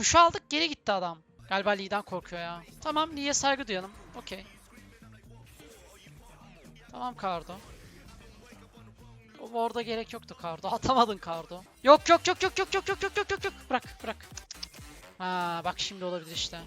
Push aldık geri gitti adam. Galiba Lee'den korkuyor ya. Tamam Lee'ye saygı duyalım. Okey. Tamam Kardo. O orada gerek yoktu Kardo. Atamadın Kardo. Yok yok yok yok yok yok yok yok yok yok yok. Bırak bırak. Ha bak şimdi olabilir işte.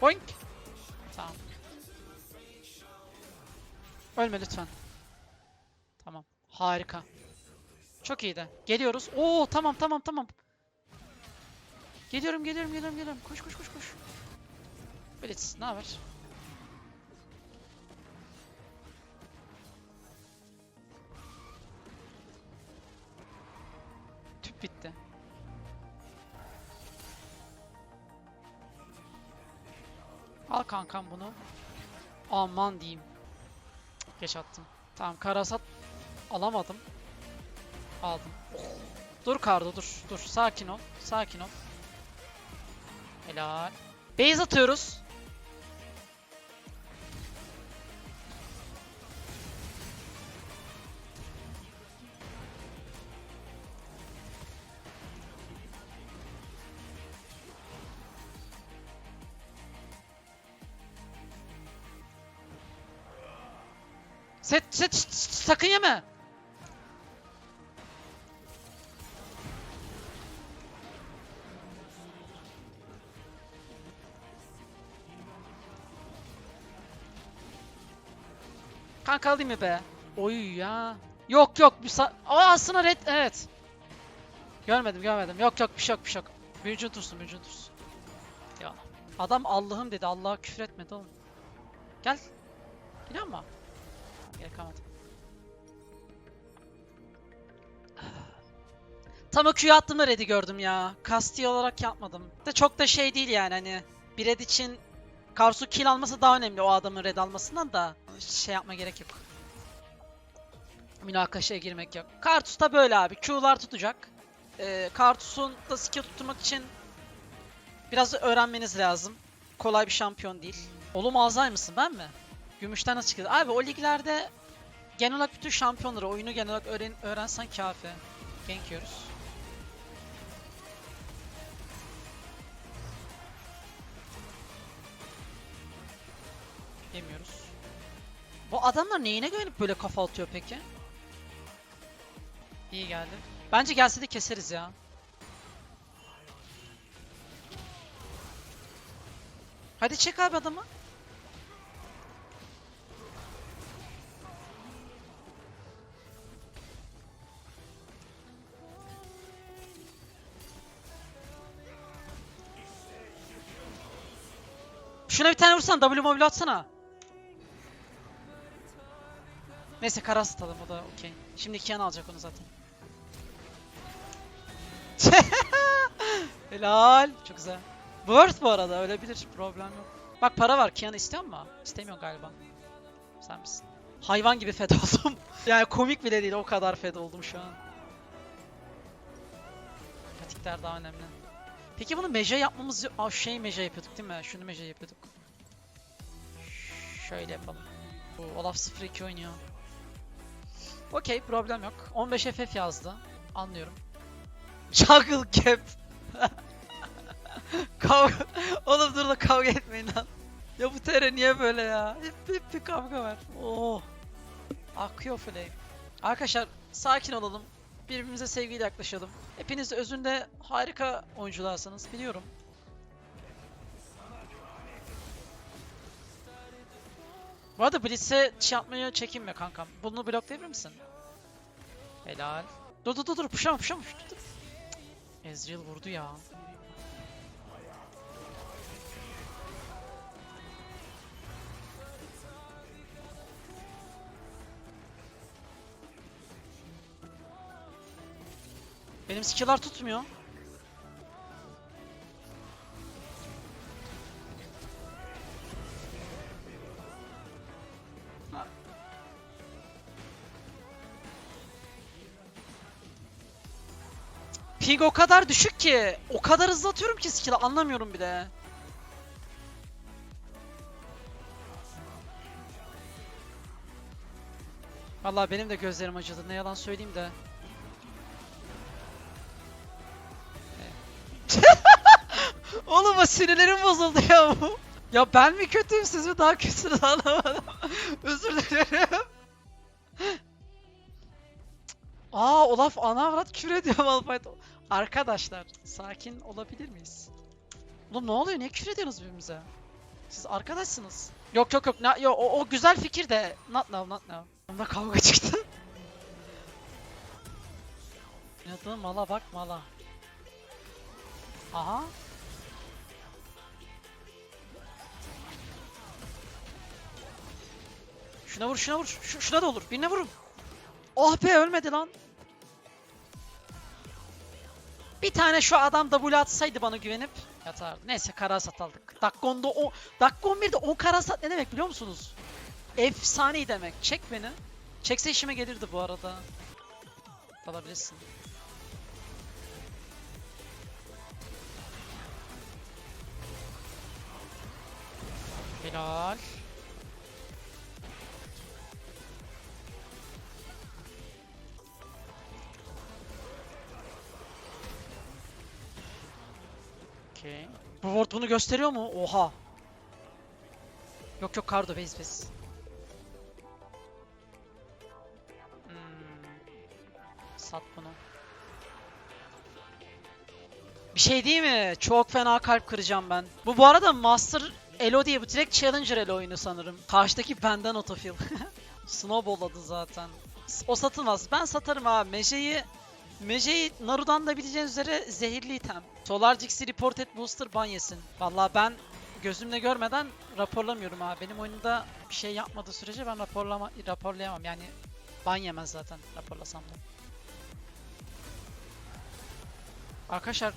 Boink. Ölme lütfen. Tamam. Harika. Çok iyiydi. Geliyoruz. Oo tamam tamam tamam. Geliyorum geliyorum geliyorum geliyorum. Koş koş koş koş. Blitz ne haber? Tüp bitti. Al kankam bunu. Aman diyeyim. Geç attım. Tamam karasat alamadım. Aldım. Dur Kardo dur. Dur. Sakin ol. Sakin ol. Helal. Base atıyoruz. Set set sakın yeme. Kanka alayım mı be? Oy ya. Yok yok bir sa Aa aslında red evet. Görmedim görmedim. Yok yok bir şey yok bir şey yok. Büyücü dursun dursun. Ya. Adam Allah'ım dedi. Allah'a küfür etmedi oğlum. Gel. Geliyor kalmadı. Tam o Q'yu attığımda red'i gördüm ya. Kasti olarak yapmadım. De çok da şey değil yani hani. Bir red için Karsu kill alması daha önemli o adamın red almasından da şey yapma gerek yok. Münakaşaya girmek yok. Kartus da böyle abi. Q'lar tutacak. Ee, Kartus'un da skill tutturmak için biraz öğrenmeniz lazım. Kolay bir şampiyon değil. Oğlum Azay mısın ben mi? Gümüşten nasıl çıktı? Abi o liglerde genel olarak bütün şampiyonları oyunu genel olarak öğren öğrensen kafi. Gank yiyoruz. Yemiyoruz. Bu adamlar neyine güvenip böyle kafa atıyor peki? İyi geldi. Bence gelse de keseriz ya. Hadi çek abi adamı. Şuna bir tane vursan W mobil atsana. Neyse karas atalım o da okey. Şimdi Kian alacak onu zaten. Helal. Çok güzel. Worth bu arada ölebilir problem yok. Bak para var Kian istiyor mu? İstemiyor galiba. Sen misin? Hayvan gibi fed oldum. yani komik bile değil o kadar fed oldum şu an. Patikler daha önemli. Peki bunu meja yapmamız Aa, şey meja yapıyorduk değil mi? Şunu meja yapıyorduk. Şöyle yapalım. Bu Olaf 02 oynuyor. Okey problem yok. 15 FF yazdı. Anlıyorum. Jungle Cap. kavga. Oğlum dur da kavga etmeyin lan. Ya bu TR niye böyle ya? Hep, hep bir kavga var. Oh. Akıyor flame. Arkadaşlar sakin olalım. Birbirimize sevgiyle yaklaşalım. Hepiniz özünde harika oyuncularsınız biliyorum. Bu arada Blitz'e şey yapmaya çekinme kankam. Bunu bloklayabilir misin? Helal. Dur dur dur dur. Dur, dur. Ezreal vurdu ya. Benim skill'lar tutmuyor. Ping o kadar düşük ki. O kadar hızlı atıyorum ki skill'ı anlamıyorum bile. Vallahi benim de gözlerim acıdı. Ne yalan söyleyeyim de. Oğlum sinirlerim bozuldu ya bu. Ya ben mi kötüyüm siz mi daha kötüsünüz anlamadım. Özür dilerim. Aa Olaf ana avrat küfür ediyor Malphite. Arkadaşlar sakin olabilir miyiz? Oğlum ne oluyor? Niye küfür ediyorsunuz birbirimize? Siz arkadaşsınız. Yok yok yok. Na, yo, o, o güzel fikir de. Not now, not now. Onda kavga çıktı. Oynadığın mala bak mala. Aha. Şuna vur, şuna vur. Şu, şuna da olur. Birine vurun. Oh be ölmedi lan. Bir tane şu adam W atsaydı bana güvenip yatardı. Neyse karasat aldık. Dakika 10'da o dakika 11'de 10 karasat ne demek biliyor musunuz? Efsane demek. Çek beni. Çekse işime gelirdi bu arada. Alabilirsin. Helal. Okey. Bu ward bunu gösteriyor mu? Oha. Yok yok Kardo base base. Hmm. Sat bunu. Bir şey değil mi? Çok fena kalp kıracağım ben. Bu bu arada Master Elo diye bu direkt Challenger Elo oyunu sanırım. Karşıdaki benden otofill. Snowball'ladı zaten. O satılmaz. Ben satarım abi. Meje'yi Meje'yi Naru'dan da bileceğiniz üzere zehirli item. Solar Jix'i report et booster ban yesin. Valla ben gözümle görmeden raporlamıyorum abi. Benim oyunda bir şey yapmadığı sürece ben raporlama raporlayamam. Yani ban yemez zaten raporlasam da. Arkadaşlar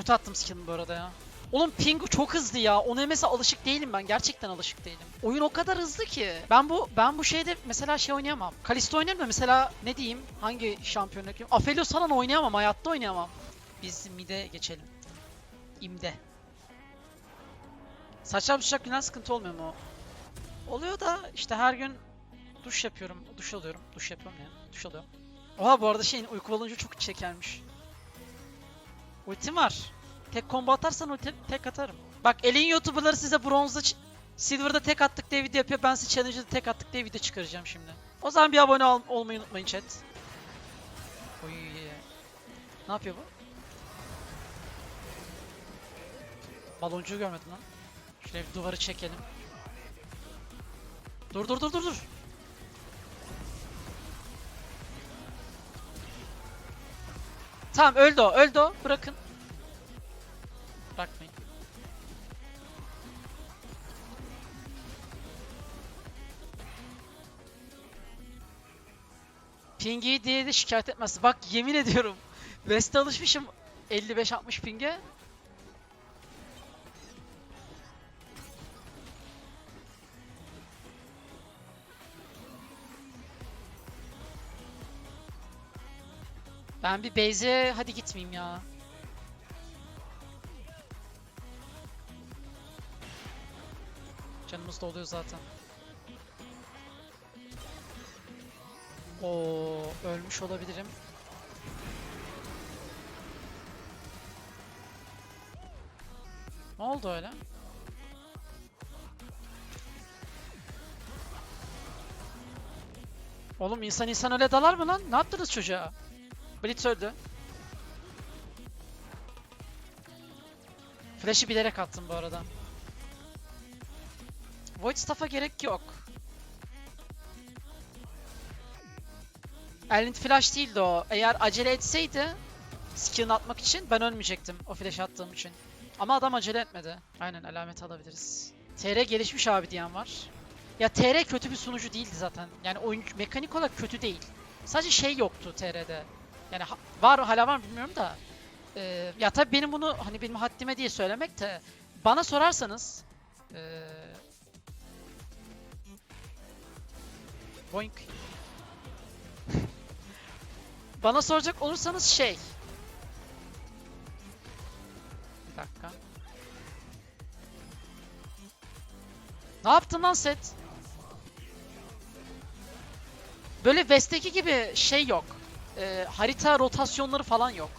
Kötü attım skill'imi bu arada ya. Oğlum ping çok hızlı ya. Ona mesela alışık değilim ben. Gerçekten alışık değilim. Oyun o kadar hızlı ki. Ben bu ben bu şeyde mesela şey oynayamam. Kalisto oynarım da mesela ne diyeyim? Hangi şampiyonluk? Aphelios falan oynayamam. Hayatta oynayamam. Biz mid'e geçelim. İmde. Saçlar bıçak günden sıkıntı olmuyor mu? Oluyor da işte her gün duş yapıyorum. Duş alıyorum. Duş yapıyorum yani. Duş alıyorum. Oha bu arada şeyin uyku olunca çok çekermiş. Ultim var. Tek combo atarsan ulti tek atarım. Bak elin youtuberları size bronzda silver'da tek attık diye video yapıyor. Ben size challenge'da tek attık diye video çıkaracağım şimdi. O zaman bir abone ol- olmayı unutmayın chat. Oy. Ne yapıyor bu? Baloncuğu görmedim lan. Şuraya bir duvarı çekelim. Dur dur dur dur dur. Tamam öldü o öldü o. Bırakın. Bırakmayın. Pingi diye de şikayet etmez. Bak yemin ediyorum. West'e alışmışım 55-60 pinge. Ben bir base'e hadi gitmeyeyim ya. Canımız doluyor zaten. Oo, ölmüş olabilirim. Ne oldu öyle? Oğlum insan insan öyle dalar mı lan? Ne yaptınız çocuğa? Blitz öldü. Flash'ı bilerek attım bu arada. Void Staff'a gerek yok. Erlint flash değildi o. Eğer acele etseydi skill'ini atmak için ben ölmeyecektim o flash attığım için. Ama adam acele etmedi. Aynen alamet alabiliriz. TR gelişmiş abi diyen var. Ya TR kötü bir sunucu değildi zaten. Yani oyun mekanik olarak kötü değil. Sadece şey yoktu TR'de. Yani var hala var mı bilmiyorum da. Ee, ya tabii benim bunu hani benim haddime diye söylemek de bana sorarsanız ee, Boink. Bana soracak olursanız şey. Bir dakika. Ne yaptın lan set? Böyle West'teki gibi şey yok. Ee, harita rotasyonları falan yok.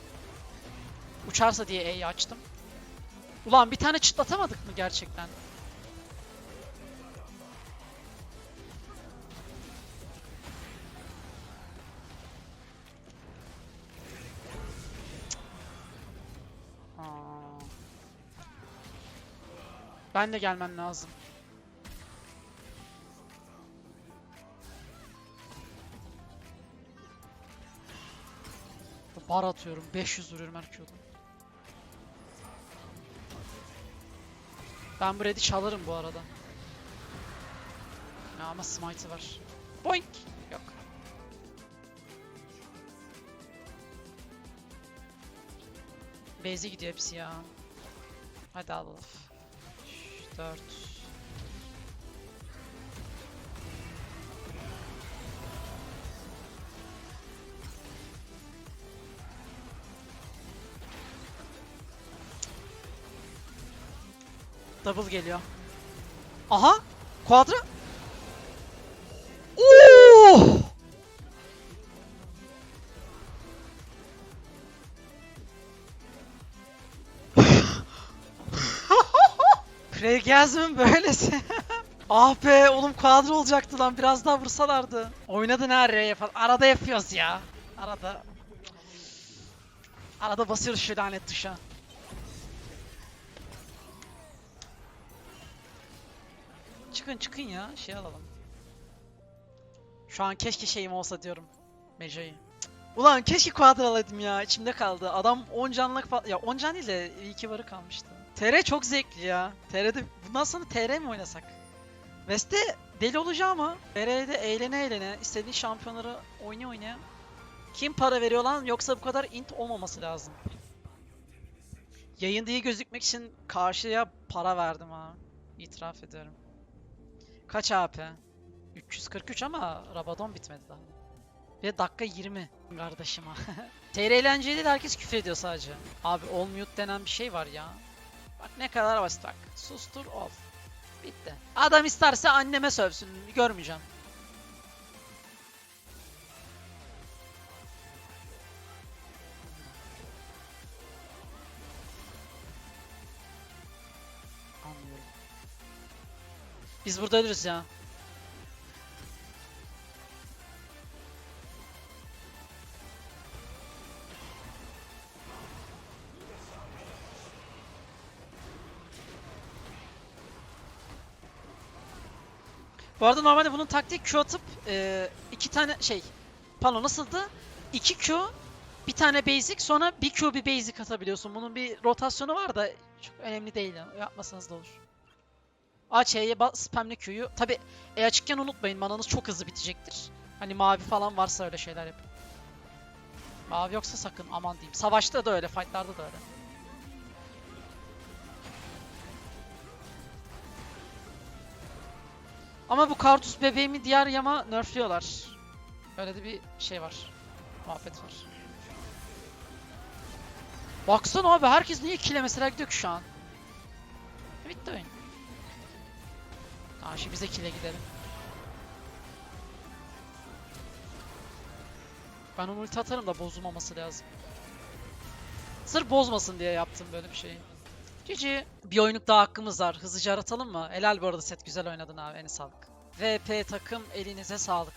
Uçarsa diye E'yi açtım. Ulan bir tane çıtlatamadık mı gerçekten? Ben de gelmem lazım. Bar atıyorum. 500 vuruyorum her Q'dan. Ben bu red'i çalarım bu arada. Ya ama smite'ı var. Boink! Yok. Base'e gidiyor hepsi ya. Hadi alalım. 4 Double geliyor. Aha! Quadra! Oo! Pregasm'ın böylesi. ah be oğlum quadra olacaktı lan biraz daha vursalardı. Oynadı ne araya falan. Arada yapıyoruz ya. Arada. Arada basıyoruz şu lanet tuşa. Çıkın çıkın ya şey alalım. Şu an keşke şeyim olsa diyorum. Meca'yı. Ulan keşke quadra alaydım ya içimde kaldı. Adam 10 canlık falan ya 10 can değil de 2 varı kalmıştı. TR çok zevkli ya. TR'de bundan sonra TR mi oynasak? West'te deli olacağım ama TR'de eğlene eğlene istediği şampiyonları oynaya oynaya. Kim para veriyor lan yoksa bu kadar int olmaması lazım. Yayında iyi gözükmek için karşıya para verdim ha. İtiraf ediyorum. Kaç AP? 343 ama Rabadon bitmedi daha. Ve dakika 20 kardeşim ha. TR eğlenceli de herkes küfür ediyor sadece. Abi all mute denen bir şey var ya. Bak ne kadar basit bak. Sustur ol. Bitti. Adam isterse anneme sövsün. Görmeyeceğim. Biz burada ölürüz ya. Bu arada normalde bunun taktiği Q atıp e, iki tane şey pardon nasıldı? 2 Q bir tane basic sonra bir Q bir basic atabiliyorsun. Bunun bir rotasyonu var da çok önemli değil. Yapmasanız da olur. Aç E'ye bas spamle Q'yu. Tabi E açıkken unutmayın mananız çok hızlı bitecektir. Hani mavi falan varsa öyle şeyler yapın. Mavi yoksa sakın aman diyeyim. Savaşta da öyle, fightlarda da öyle. Ama bu Kartus bebeğimi diğer yama nerfliyorlar. Öyle de bir şey var. Muhabbet var. Baksana abi herkes niye kile mesela gidiyor ki şu an? Bitti oyun. Tamam şimdi bize kile gidelim. Ben onu ulti atarım da bozulmaması lazım. Sırf bozmasın diye yaptım böyle bir şeyi. GG. Bir oyunluk daha hakkımız var. Hızlıca aratalım mı? Helal bu arada set güzel oynadın abi. Eline sağlık. VP takım elinize sağlık.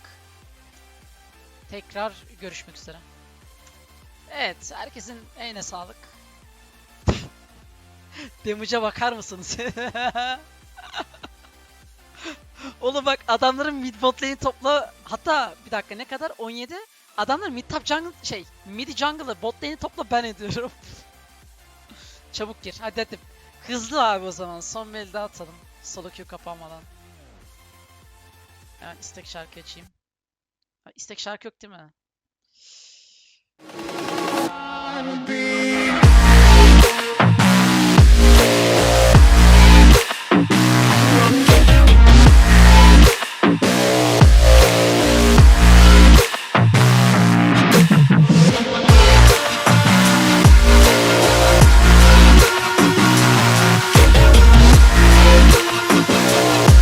Tekrar görüşmek üzere. Evet, herkesin eline sağlık. Damage'a bakar mısınız? Oğlum bak adamların mid bot lane topla hatta bir dakika ne kadar 17 adamlar mid top jungle şey mid jungle'ı bot lane'i topla ben ediyorum. Çabuk gir hadi hadi. Hızlı abi o zaman son bir elde atalım. Solo queue kapanmadan. Hemen istek şarkı açayım. İstek şarkı yok değil mi?